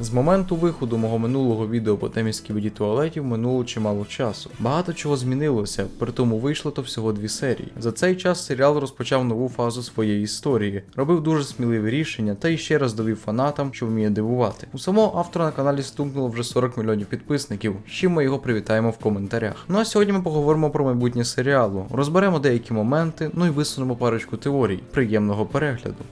З моменту виходу мого минулого відео по темі скібіді туалетів минуло чимало часу. Багато чого змінилося, при тому вийшло то всього дві серії. За цей час серіал розпочав нову фазу своєї історії, робив дуже сміливі рішення та іще раз довів фанатам, що вміє дивувати. У самого автора на каналі стукнуло вже 40 мільйонів підписників, з чим ми його привітаємо в коментарях. Ну а сьогодні ми поговоримо про майбутнє серіалу, розберемо деякі моменти, ну і висунемо парочку теорій. Приємного перегляду.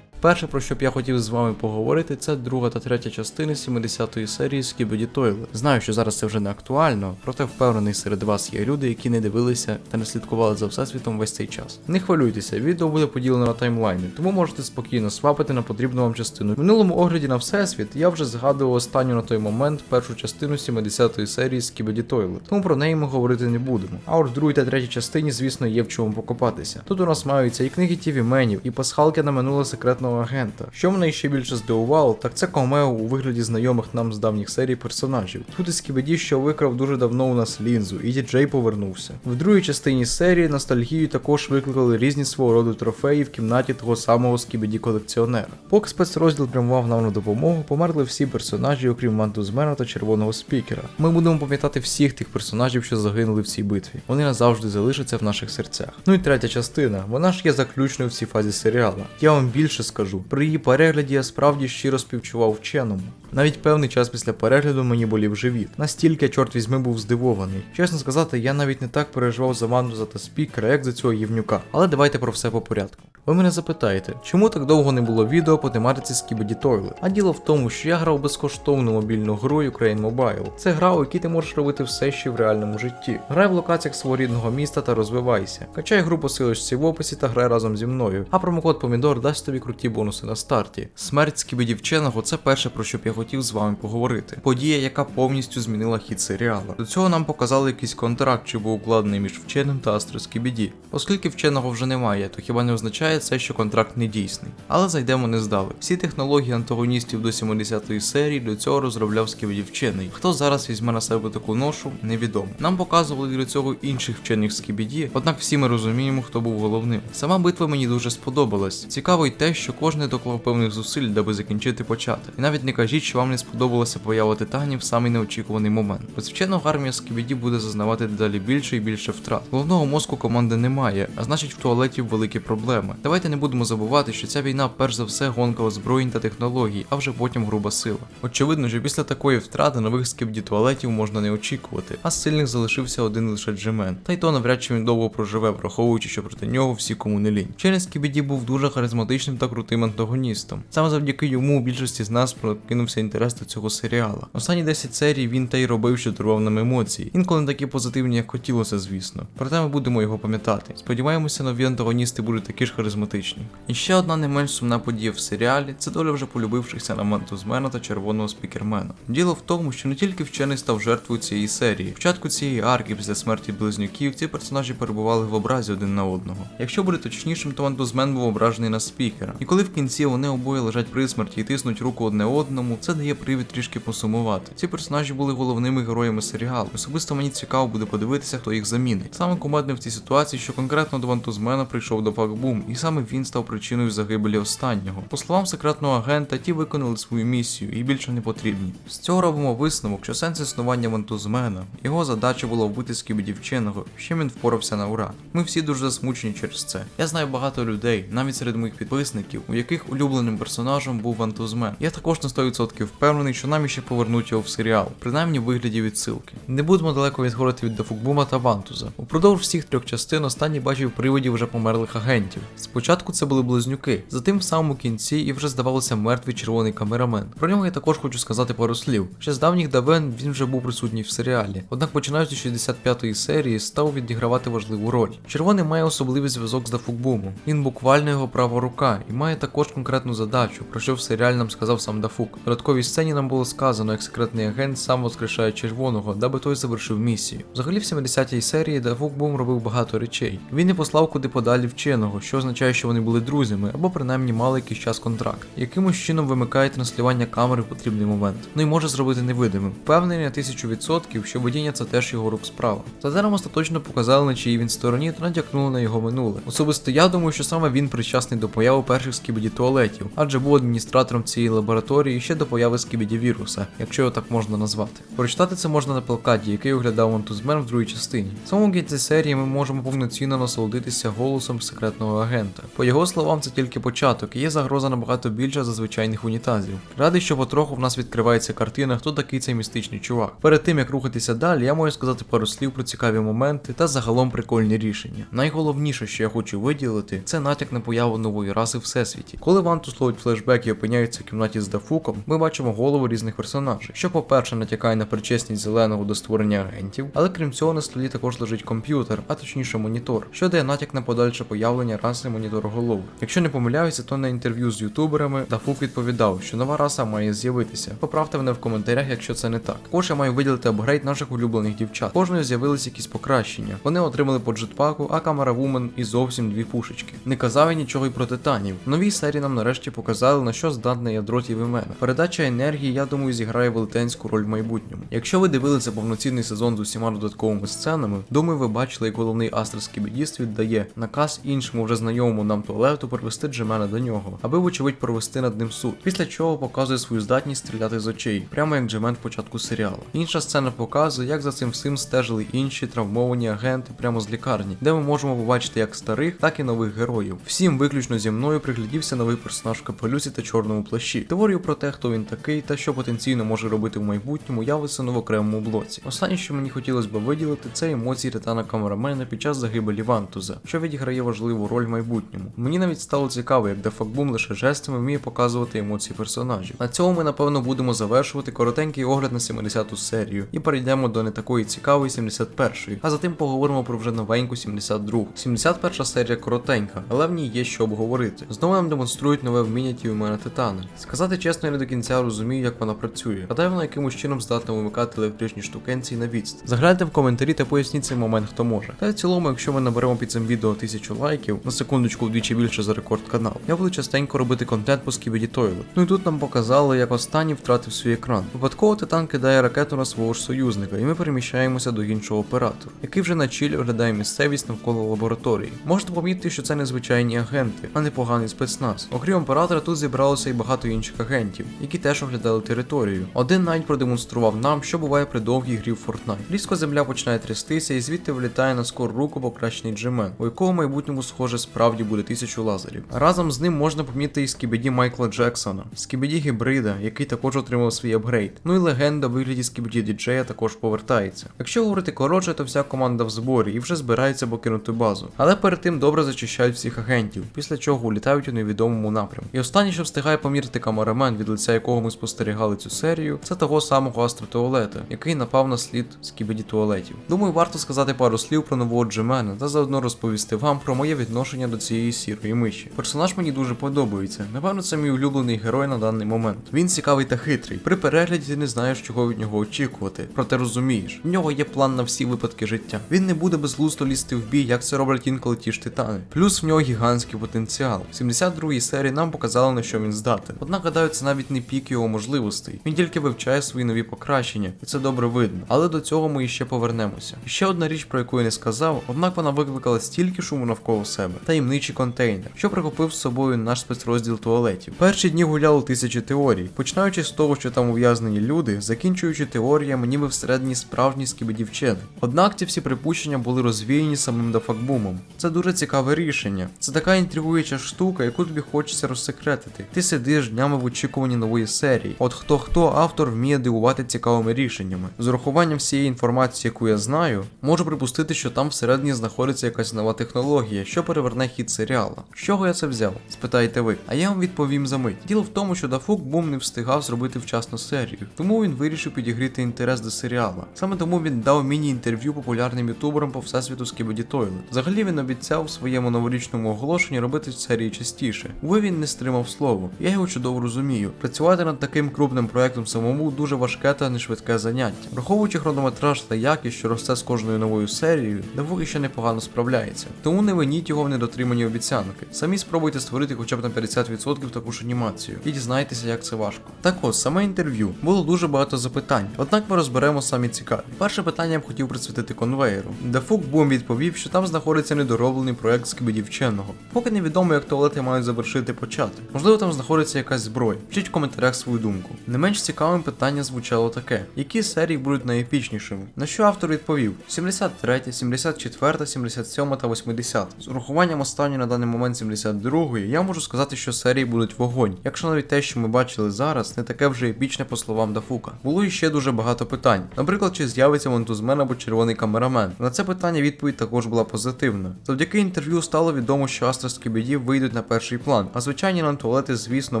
Перше, про що б я хотів з вами поговорити, це друга та третя частини 70-ї серії Skibidi Toilet. Знаю, що зараз це вже не актуально, проте впевнений серед вас є люди, які не дивилися та не слідкували за всесвітом весь цей час. Не хвилюйтеся, відео буде поділено на таймлайни, тому можете спокійно свапити на потрібну вам частину. В минулому огляді на всесвіт я вже згадував останню на той момент першу частину 70-ї серії Skibidi Toilet, тому про неї ми говорити не будемо. А от в другій та третій частині, звісно, є в чому покопатися. Тут у нас маються і книги Тіві Менів, і пасхалки на минуле секретного агента. Що мене ще більше здивувало, так це камео у вигляді знайомих нам з давніх серій персонажів. Тут і Скібеді, що викрав дуже давно у нас лінзу, і діджей повернувся. В другій частині серії ностальгію також викликали різні свого роду трофеї в кімнаті того самого Скібеді колекціонера. Поки спецрозділ прямував нам на допомогу, померли всі персонажі, окрім Мантузмена та червоного спікера. Ми будемо пам'ятати всіх тих персонажів, що загинули в цій битві. Вони назавжди залишаться в наших серцях. Ну і третя частина, вона ж є заключною в цій фазі серіала. Я вам більше скажу. При її перегляді я справді щиро співчував вченому. Навіть певний час після перегляду мені болів живіт. Настільки, чорт візьми, був здивований. Чесно сказати, я навіть не так переживав за Мандуза та спікера, як за цього Євнюка. Але давайте про все по порядку. Ви мене запитаєте, чому так довго не було відео по тематиці Skibidi Toilet? А діло в тому, що я грав безкоштовну мобільну гру Ukraine Mobile. Це гра, у якій ти можеш робити все, й в реальному житті. Грай в локаціях свого рідного міста та розвивайся. Качай гру по в описі та грай разом зі мною. А промокод Помідор дасть тобі круті бонуси на старті. Смерть Скібіді вченого це перше про що б я хотів з вами поговорити. Подія, яка повністю змінила хід серіалу. До цього нам показали якийсь контракт, що був укладений між вченим та Астро Скібіді. Оскільки вченого вже немає, то хіба не означає це, що контракт не дійсний. Але зайдемо не здали. Всі технології антагоністів до 70-ї серії до цього розробляв Скібіді вчений. Хто зараз візьме на себе таку ношу, невідомо. Нам показували для цього інших вчених Скібіді, однак всі ми розуміємо, хто був головним. Сама битва мені дуже сподобалась. Цікаво й те, що кожен доклав певних зусиль, даби закінчити почати. І навіть не кажіть, що вам не сподобалася поява титанів в самий неочікуваний момент. Без вченого армія Скібіді буде зазнавати дедалі більше і більше втрат. Головного мозку команди немає, а значить в туалеті великі проблеми. Давайте не будемо забувати, що ця війна перш за все гонка озброєнь та технологій, а вже потім груба сила. Очевидно, що після такої втрати нових скібді туалетів можна не очікувати, а з сильних залишився один лише Джемен. Та й то навряд чи він довго проживе, враховуючи, що проти нього всі кому не лінь. Через Скібіді був дуже харизматичним та крутим антагоністом. Саме завдяки йому у більшості з нас прокинувся інтерес до цього серіала. Останні 10 серій він та й робив, що дарував нам емоції. Інколи не такі позитивні, як хотілося, звісно. Проте ми будемо його пам'ятати. Сподіваємося, нові антагоністи будуть такі ж харизматичні. І ще одна не менш сумна подія в серіалі це доля вже полюбившихся на Мантузмена та червоного спікермена. Діло в тому, що не тільки вчений став жертвою цієї серії. Початку цієї арки після смерті близнюків ці персонажі перебували в образі один на одного. Якщо бути точнішим, то Мантузмен був ображений на спікера. І коли в кінці вони обоє лежать при смерті і тиснуть руку одне одному, це дає привід трішки посумувати. Ці персонажі були головними героями серіалу. Особисто мені цікаво буде подивитися, хто їх замінить. Саме кумедне в цій ситуації, що конкретно до Вантузмена прийшов до Пакбум, і саме він став причиною загибелі останнього. По словам секретного агента, ті виконали свою місію і більше не потрібні. З цього робимо висновок, що сенс існування Вантузмена, його задача була вбити скібіді вченого, з чим він впорався на ура. Ми всі дуже засмучені через це. Я знаю багато людей, навіть серед моїх підписників, у яких улюбленим персонажем був Вантузмен. Я також на 100% впевнений, що нам іще повернуть його в серіал, принаймні в вигляді відсилки. Не будемо далеко відходити від Дафукбума та Вантуза. Упродовж всіх трьох частин останній бачив привидів вже померлих агентів. Спочатку це були близнюки, затим в самому кінці і вже здавалося мертвий червоний камерамен. Про нього я також хочу сказати пару слів. Ще з давніх давен він вже був присутній в серіалі. Однак, починаючи з 65-ї серії, став відігравати важливу роль. Червоний має особливий зв'язок з Дафукбумом. Він буквально його права рука і має має також конкретну задачу, про що в серіалі нам сказав сам Дафук. В додатковій сцені нам було сказано, як секретний агент сам воскрешає червоного, даби той завершив місію. Взагалі, в 70-й серії Дафук Бум робив багато речей. Він не послав куди подалі вченого, що означає, що вони були друзями, або принаймні мали якийсь час контракт. Якимось чином вимикає транслювання камери в потрібний момент. Ну і може зробити невидимим. Впевнений на тисячу відсотків, що водіння це теж його рук справа. Та нам остаточно показали, на чиїй він стороні та натякнули на його минуле. Особисто я думаю, що саме він причасний до появи перших скібіді туалетів, адже був адміністратором цієї лабораторії ще до появи скібіді віруса, якщо його так можна назвати. Прочитати це можна на плакаті, який оглядав Антузмен в другій частині. В самому кінці серії ми можемо повноцінно насолодитися голосом секретного агента. По його словам, це тільки початок, і є загроза набагато більша за звичайних унітазів. Радий, що потроху в нас відкривається картина, хто такий цей містичний чувак. Перед тим як рухатися далі, я можу сказати пару слів про цікаві моменти та загалом прикольні рішення. Найголовніше, що я хочу виділити, це натяк на появу нової раси в всесвіті. Коли Вантус ловить флешбек і опиняється в кімнаті з Дафуком, ми бачимо голови різних персонажів, що, по-перше, натякає на причесність зеленого до створення агентів, але крім цього на столі також лежить комп'ютер, а точніше монітор, що дає натяк на подальше появлення раси монітороголових. Якщо не помиляюся, то на інтерв'ю з ютуберами Дафук відповідав, що нова раса має з'явитися. Поправте мене в коментарях, якщо це не так. Також я маю виділити апгрейд наших улюблених дівчат. Кожної з'явилися якісь покращення. Вони отримали по джетпаку, а камера вумен і зовсім дві пушечки. Не казав я нічого й про титанів. Новій серії нам нарешті показали на що здатне ядро Тівімена. Передача енергії, я думаю, зіграє велетенську роль в майбутньому. Якщо ви дивилися повноцінний сезон з усіма додатковими сценами, думаю, ви бачили, як головний астрський бідіст віддає наказ іншому вже знайомому нам туалету привести Джемена до нього, аби, вочевидь, провести над ним суд. Після чого показує свою здатність стріляти з очей, прямо як Джемен в початку серіалу. Інша сцена показує, як за цим всім стежили інші травмовані агенти прямо з лікарні, де ми можемо побачити як старих, так і нових героїв. Всім виключно зі мною приглядівся новий персонаж в капелюсі та чорному плащі. Теорію про те, хто він такий та що потенційно може робити в майбутньому, я висуну в окремому блоці. Останнє, що мені хотілося б виділити, це емоції Ритана камерамена під час загибелі Вантуза, що відіграє важливу роль в майбутньому. Мені навіть стало цікаво, як Дефакбум лише жестами вміє показувати емоції персонажів. На цьому ми напевно будемо завершувати коротенький огляд на 70-ту серію і перейдемо до не такої цікавої 71-ї, а затим поговоримо про вже новеньку 72-ту. 71 серія коротенька, але в ній є що обговорити. Знову нам демонструють нове вміння Тівмена Титана. Сказати чесно, я не до кінця розумію, як вона працює. Гадаю, вона якимось чином здатна вимикати електричні штукенції на відстань. Загляньте в коментарі та поясніть цей момент, хто може. Та в цілому, якщо ми наберемо під цим відео тисячу лайків, на секундочку вдвічі більше за рекорд канал, я буду частенько робити контент по скібіді Тойлет. Ну і тут нам показали, як останній втратив свій екран. Випадково титан кидає ракету на свого ж союзника, і ми переміщаємося до іншого оператора, який вже на чілі оглядає місцевість навколо лабораторії. Можете помітити, що це незвичайні агенти, а не поганий спецназ. Окрім оператора, тут зібралося і багато інших агентів, які теж оглядали територію. Один навіть продемонстрував нам, що буває при довгій грі в Fortnite. Різко земля починає трястися, і звідти влітає на скор руку покращений джемен, у якого в майбутньому схоже справді буде тисячу лазерів. Разом з ним можна помітити і скібіді Майкла Джексона, скібіді гібрида, який також отримав свій апгрейд. Ну і легенда в вигляді скібіді діджея також повертається. Якщо говорити коротше, то вся команда в зборі і вже збирається покинути базу. Але перед тим добре зачищають всіх агентів, після чого улітають у невідомому напрямку. І останнє, що встигає помірити камерамен, від лиця якого ми спостерігали цю серію, це того самого астротуалета, який напав на слід скібеді туалетів. Думаю, варто сказати пару слів про нового Джемена та заодно розповісти вам про моє відношення до цієї сірої миші. Персонаж мені дуже подобається. Напевно, це мій улюблений герой на даний момент. Він цікавий та хитрий. При перегляді ти не знаєш, чого від нього очікувати, проте розумієш, в нього є план на всі випадки життя. Він не буде безглуздо лізти в бій, як це роблять інколи ті ж титани. Плюс в нього гігантський потенціал. 70 52-й серії нам показали на що він здатен. Однак гадаю, навіть не пік його можливостей. Він тільки вивчає свої нові покращення, і це добре видно. Але до цього ми іще повернемося. І ще одна річ, про яку я не сказав, однак вона викликала стільки шуму навколо себе. Таємничий контейнер, що прихопив з собою наш спецрозділ туалетів. Перші дні гуляло тисячі теорій, починаючи з того, що там ув'язнені люди, закінчуючи теоріями, ніби всередині справжні скібедівчини. Однак ці всі припущення були розвіяні самим дофакбумом. Це дуже цікаве рішення. Це така інтригуюча штука, яку тобі хочеться розсекретити. Ти сидиш днями в очікуванні нової серії. От хто хто автор вміє дивувати цікавими рішеннями. З урахуванням всієї інформації, яку я знаю, можу припустити, що там всередині знаходиться якась нова технологія, що переверне хід серіала. З чого я це взяв? Спитаєте ви. А я вам відповім за мить. Діло в тому, що Дафук Бум не встигав зробити вчасно серію, тому він вирішив підігріти інтерес до серіала. Саме тому він дав міні-інтерв'ю популярним ютуберам по всесвіту Скібоді Тойлет. Взагалі він обіцяв в своєму новорічному оголошенні робити серії частіше. Простіше. Уви він не стримав слово. Я його чудово розумію. Працювати над таким крупним проектом самому дуже важке та нешвидке заняття. Враховуючи хронометраж та якість, що росте з кожною новою серією, Давуки ще непогано справляється. Тому не виніть його в недотриманні обіцянки. Самі спробуйте створити хоча б на 50% таку ж анімацію і дізнайтеся, як це важко. Так ось, саме інтерв'ю. Було дуже багато запитань, однак ми розберемо самі цікаві. Перше питання я б хотів присвятити конвеєру. Дафук Бум відповів, що там знаходиться недороблений проект скибидів вченого. Поки невідомо, як туалети мають завершити почати. Можливо, там знаходиться якась зброя. Пишіть в коментарях свою думку. Не менш цікавим питання звучало таке: які серії будуть найепічнішими? На що автор відповів: 73, 74, 77 та 80. З урахуванням останньої на даний момент 72, я можу сказати, що серії будуть вогонь. Якщо навіть те, що ми бачили зараз, не таке вже епічне по словам Дафука. Було іще дуже багато питань. Наприклад, чи з'явиться монтузмен або червоний камерамен. На це питання відповідь також була позитивна. Завдяки інтерв'ю стало відомо, що авторські біді вийдуть на перший план, а звичайні нам туалети, звісно,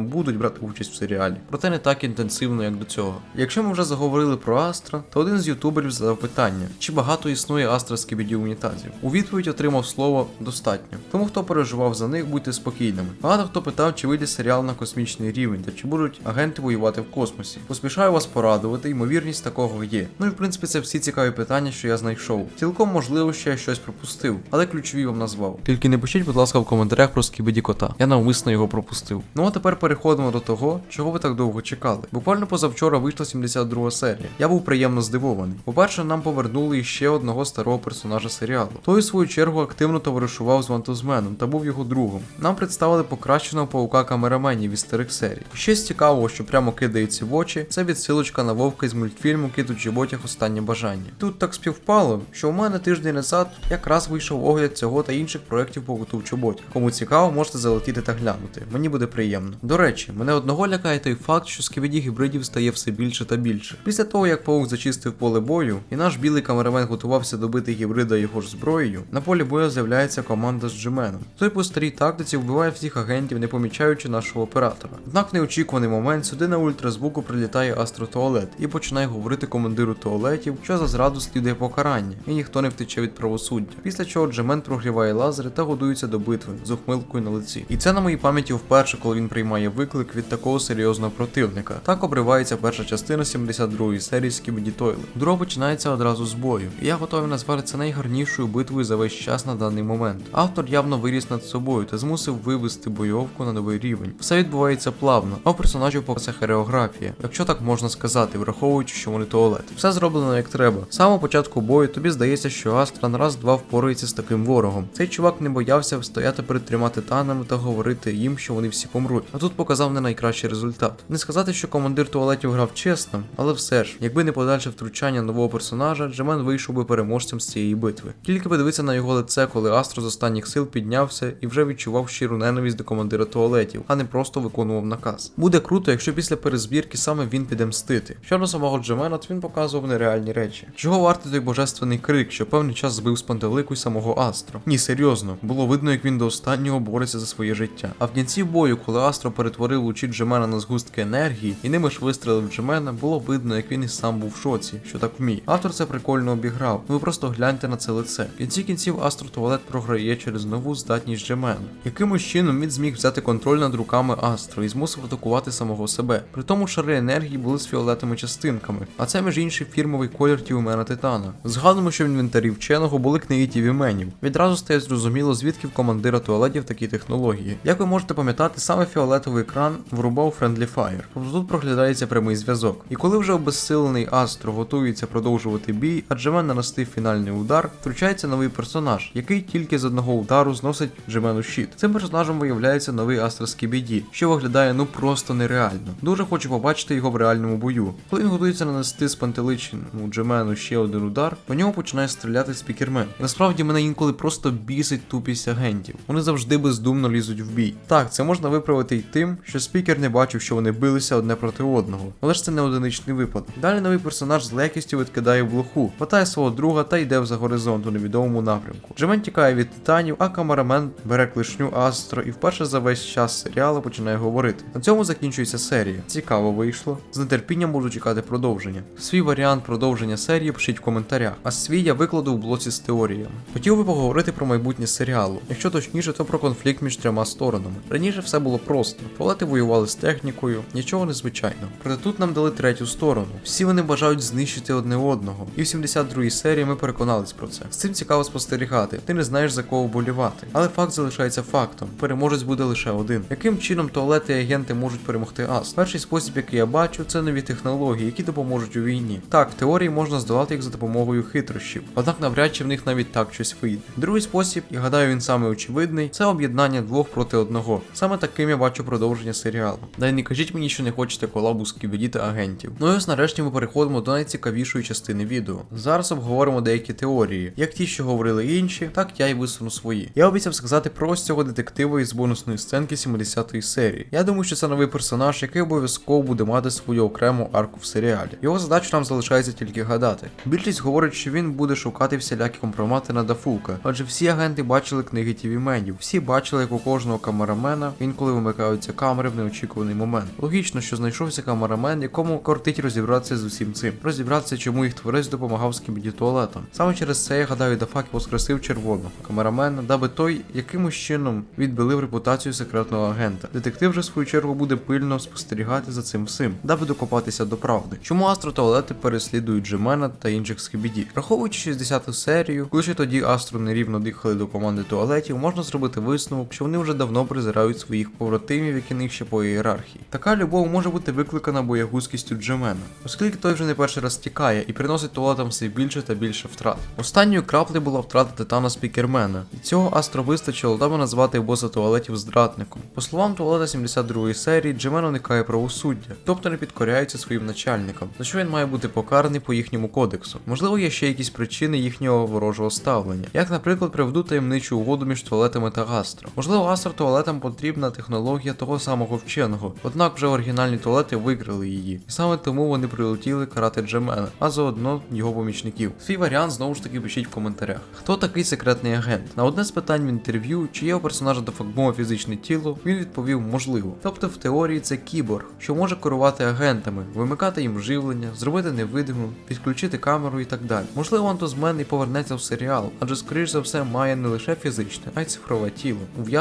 будуть брати участь в серіалі. Проте не так інтенсивно, як до цього. Якщо ми вже заговорили про Астра, то один з ютуберів задав питання: чи багато існує Астра з унітазів? У відповідь отримав слово достатньо. Тому хто переживав за них, будьте спокійними. Багато хто питав, чи вийде серіал на космічний рівень, та чи будуть агенти воювати в космосі. Поспішаю вас порадувати, ймовірність такого є. Ну і в принципі це всі цікаві питання, що я знайшов. Цілком можливо, що я щось пропустив, але ключові вам назвав. Тільки не пишіть, будь ласка, в коментарях про скібіді кота. Я навмисно його пропустив. Ну а тепер переходимо до того, чого ви так довго чекали. Буквально позавчора вийшла 72 серія. Я був приємно здивований. По-перше, нам повернули іще одного старого персонажа серіалу. Той, у свою чергу, активно товаришував з Вантузменом та був його другом. Нам представили покращеного паука камераменів із старих серій. З цікавого, що прямо кидається в очі, це відсилочка на вовка із мультфільму Кит у чоботях останнє бажання. Тут так співпало, що у мене тиждень назад якраз вийшов огляд цього та інших проєктів по в чоботях. Кому цікаво, можете залетіти та глянути. Мені буде приємно. До речі, мене одного лякає той факт, що скивіді гібридів стає все більше та більше. Після того, як паук зачистив поле бою, і наш білий камерамен готувався добити гібрида його ж зброєю, на полі бою з'являється команда з Джименом. Той по старій тактиці вбиває всіх агентів, не помічаючи нашого оператора. Однак в неочікуваний момент сюди на ультразвуку прилітає астротуалет і починає говорити командиру туалетів, що за зраду слідує покарання, і ніхто не втече від правосуддя. Після чого Джемен прогріває лазери та годується до битви з ухмилкою на лиці. І це на моїй пам'яті вперше, коли він приймає виклик від такого серйозного противника. Так обривається перша частина 72-ї серії Скібіді Тойлет. Друга починається одразу з бою, і я готовий назвати це найгарнішою битвою за весь час на даний момент. Автор явно виріс над собою та змусив вивести бойовку на новий рівень. Все відбувається плавно, а у персонажів це хореографія, якщо так можна сказати, враховуючи, що вони туалети. Все зроблено як треба. З самого початку бою тобі здається, що Астра на раз-два впорається з таким ворогом. Цей чувак не боявся стояти перед трьома титанами та говорити їм, що вони всі помруть. А тут показав не найкращий результат. Не сказати, що командир туалетів грав чесно, але все ж, якби не подальше втручання нового персонажа, Джемен вийшов би переможцем з цієї битви. Тільки подивитися на його лице, коли Астро з останніх сил піднявся і вже відчував щиру ненависть до командира туалетів, а не просто виконував наказ. Буде круто, якщо після перезбірки саме він піде мстити. Що до самого Джемена, то він показував нереальні речі. Чого вартий той божественний крик, що певний час збив з пантелику й самого Астро? Ні, серйозно, було видно, як він до останнього бореться за своє життя. А в кінці бою, коли Астро перетворив лучі Джемена на згустки енергії і ними ж вистрелив Джемена, було видно, як він і сам був в шоці, що так вміє. Автор це прикольно обіграв. Ну ви просто гляньте на це лице. В кінці кінців Астро Туалет програє через нову здатність Джемена. Якимось чином він зміг взяти контроль над руками Астро і змусив атакувати самого себе. При тому шари енергії були з фіолетовими частинками, а це між іншим фірмовий колір Тівмена Титана. Згадуємо, що в інвентарі вченого були книги Тівіменів. Відразу стає зрозуміло, звідки в командира туалетів такі технології. Як ви можете пам'ятати, саме фіолетовий екран врубав Friendly Fire. Тобто тут проглядається прямий зв'язок. І коли вже обезсилений Астро готується продовжувати бій, а Джемен наносив фінальний удар, втручається новий персонаж, який тільки з одного удару зносить Джемену щит. Цим персонажем виявляється новий Астро Скібіді, що виглядає ну просто нереально. Дуже хочу побачити його в реальному бою. Коли він готується нанести з пантеличному Джемену ще один удар, по ньому починає стріляти спікермен. І насправді мене інколи просто бісить тупість агентів. Вони завжди бездумно лізуть в бій. Так, це можна виправити й тим, що спікер не бачив, що вони билися одне проти одного. Але ж це не одиничний випадок. Далі новий персонаж з легкістю відкидає блоху, хватає свого друга та йде за горизонт у невідомому напрямку. Джемен тікає від титанів, а камерамен бере клишню Астро і вперше за весь час серіалу починає говорити. На цьому закінчується серія. Цікаво вийшло. З нетерпінням буду чекати продовження. Свій варіант продовження серії пишіть в коментарях, а свій я викладу в блоці з теоріями. Хотів би поговорити про майбутнє серіалу. Якщо точніше, то про конфлікт між трьома трьома сторонами. Раніше все було просто. Туалети воювали з технікою, нічого незвичайного. Проте тут нам дали третю сторону. Всі вони бажають знищити одне одного. І в 72-й серії ми переконались про це. З цим цікаво спостерігати. Ти не знаєш за кого болівати. Але факт залишається фактом. Переможець буде лише один. Яким чином туалети і агенти можуть перемогти ас? Перший спосіб, який я бачу, це нові технології, які допоможуть у війні. Так, в теорії можна здолати їх за допомогою хитрощів, однак навряд чи в них навіть так щось вийде. Другий спосіб, і гадаю, він саме очевидний, це об'єднання двох проти одного. Саме таким я бачу продовження серіалу. Да й не кажіть мені, що не хочете колабу з Кібеді та агентів. Ну і ось нарешті ми переходимо до найцікавішої частини відео. Зараз обговоримо деякі теорії, як ті, що говорили інші, так я й висуну свої. Я обіцяв сказати про ось цього детектива із бонусної сценки 70-ї серії. Я думаю, що це новий персонаж, який обов'язково буде мати свою окрему арку в серіалі. Його задачу нам залишається тільки гадати. Більшість говорить, що він буде шукати всілякі компромати на Дафука, адже всі агенти бачили книги тівіменів, всі бачили, як у кожного камерамена інколи вимикаються камери в неочікуваний момент. Логічно, що знайшовся камерамен, якому кортить розібратися з усім цим, розібратися, чому їх творець допомагав з кібіді туалетом. Саме через це я гадаю, Дафак воскресив червоного камерамена, даби той якимось чином відбилив репутацію секретного агента. Детектив же в свою чергу буде пильно спостерігати за цим всім, даби докопатися до правди. Чому астротуалети переслідують Джемена та інших скибіді? Враховуючи 60-ту серію, коли ще тоді астро нерівно дихали до команди туалетів, можна зробити висновок, що вони вже давно презирають своїх побратимів, які нижче по ієрархії. Така любов може бути викликана боягузкістю Джемена, оскільки той вже не перший раз тікає і приносить туалетам все більше та більше втрат. Останньою краплею була втрата титана спікермена, і цього астро вистачило, даби назвати боса туалетів зрадником. По словам туалета 72 серії, Джемен уникає правосуддя, тобто не підкоряється своїм начальникам, за що він має бути покараний по їхньому кодексу. Можливо, є ще якісь причини їхнього ворожого ставлення, як, наприклад, приведу таємничу угоду між туалетами та Астро. Можливо, Астро туалетам потрібна технологія того самого вченого, однак вже оригінальні туалети викрили її, і саме тому вони прилетіли карати Джемена, а заодно його помічників. Свій варіант знову ж таки пишіть в коментарях. Хто такий секретний агент? На одне з питань в інтерв'ю, чи є у персонажа до факбома фізичне тіло, він відповів можливо. Тобто в теорії це кіборг, що може керувати агентами, вимикати їм живлення, зробити невидимим, підключити камеру і так далі. Можливо, Антозмен і повернеться в серіал, адже скоріш за все має не лише фізичне, а й цифрове тіло,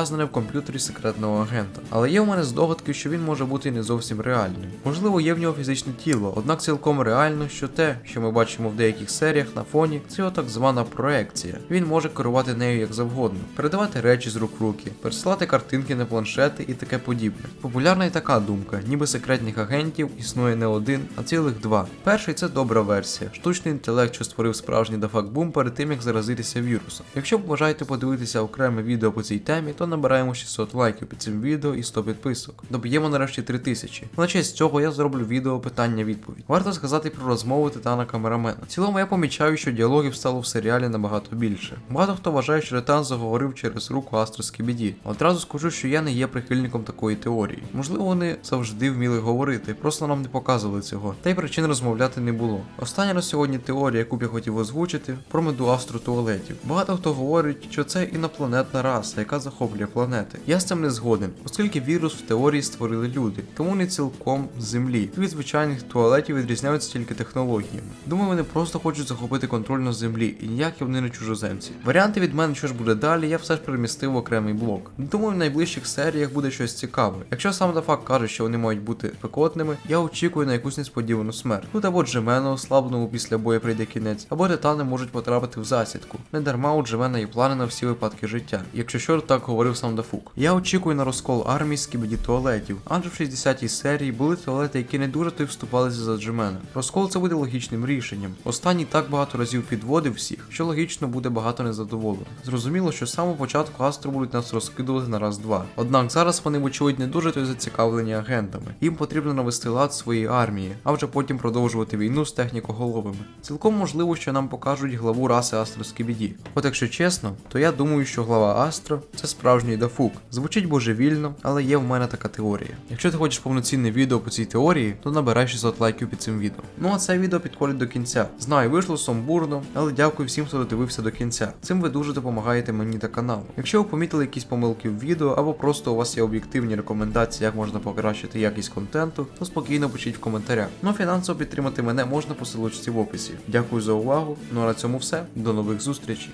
ув'язнене в комп'ютері секретного агента. Але є у мене здогадки, що він може бути не зовсім реальним. Можливо, є в нього фізичне тіло, однак цілком реально, що те, що ми бачимо в деяких серіях на фоні, це його так звана проекція. Він може керувати нею як завгодно, передавати речі з рук в руки, пересилати картинки на планшети і таке подібне. Популярна і така думка, ніби секретних агентів існує не один, а цілих два. Перший це добра версія, штучний інтелект, що створив справжній дафакбум перед тим, як заразитися вірусом. Якщо бажаєте подивитися окреме відео по цій темі, то набираємо 600 лайків під цим відео і 100 підписок. Доб'ємо нарешті 3000. На честь цього я зроблю відео питання-відповідь. Варто сказати про розмову титана камерамена. В цілому я помічаю, що діалогів стало в серіалі набагато більше. Багато хто вважає, що Титан заговорив через руку Астрос біді. Одразу скажу, що я не є прихильником такої теорії. Можливо, вони завжди вміли говорити, просто нам не показували цього. Та й причин розмовляти не було. Остання на сьогодні теорія, яку б я хотів озвучити, про меду астротуалетів. Багато хто говорить, що це інопланетна раса, яка захоплює планети. Я з цим не згоден, оскільки вірус в теорії створили люди, тому не цілком землі. Від звичайних туалетів відрізняються тільки технологіями. Думаю, вони просто хочуть захопити контроль на землі, і ніякі вони не чужоземці. Варіанти від мене, що ж буде далі, я все ж перемістив в окремий блок. Думаю, в найближчих серіях буде щось цікаве. Якщо сам Дафак каже, що вони мають бути пекотними, я очікую на якусь несподівану смерть. Тут або Джемена ослабленому після бою прийде кінець, або титани можуть потрапити в засідку. Не дарма у Джемена є плани на всі випадки життя. Якщо що, так говорив сам Дафук. Я очікую на розкол армії з туалетів, адже в 60-й серії були туалети, які не дуже то вступалися за Джемена. Розкол це буде логічним рішенням. Останній так багато разів підводив всіх, що логічно буде багато незадоволених. Зрозуміло, що з самого початку Астро будуть нас розкидувати на раз-два. Однак зараз вони, вочевидь, не дуже то й зацікавлені агентами. Їм потрібно навести лад своєї армії, а вже потім продовжувати війну з технікоголовими. Цілком можливо, що нам покажуть главу раси Астро Скібіді. От якщо чесно, то я думаю, що глава Астро це справжній дафук. Звучить божевільно, але є в мене така теорія. Якщо ти хочеш повноцінне відео по цій теорії, то набирай 600 лайків під цим відео. Ну а це відео підходить до кінця. Знаю, вийшло сумбурно, але дякую всім, хто додивився до кінця. Цим ви дуже допомагаєте мені та каналу. Якщо ви помітили якісь помилки в відео, або просто у вас є об'єктивні рекомендації, як можна покращити якість контенту, то спокійно пишіть в коментарях. Ну а фінансово підтримати мене можна по силочці в описі. Дякую за увагу. Ну а на цьому все. До нових зустрічей.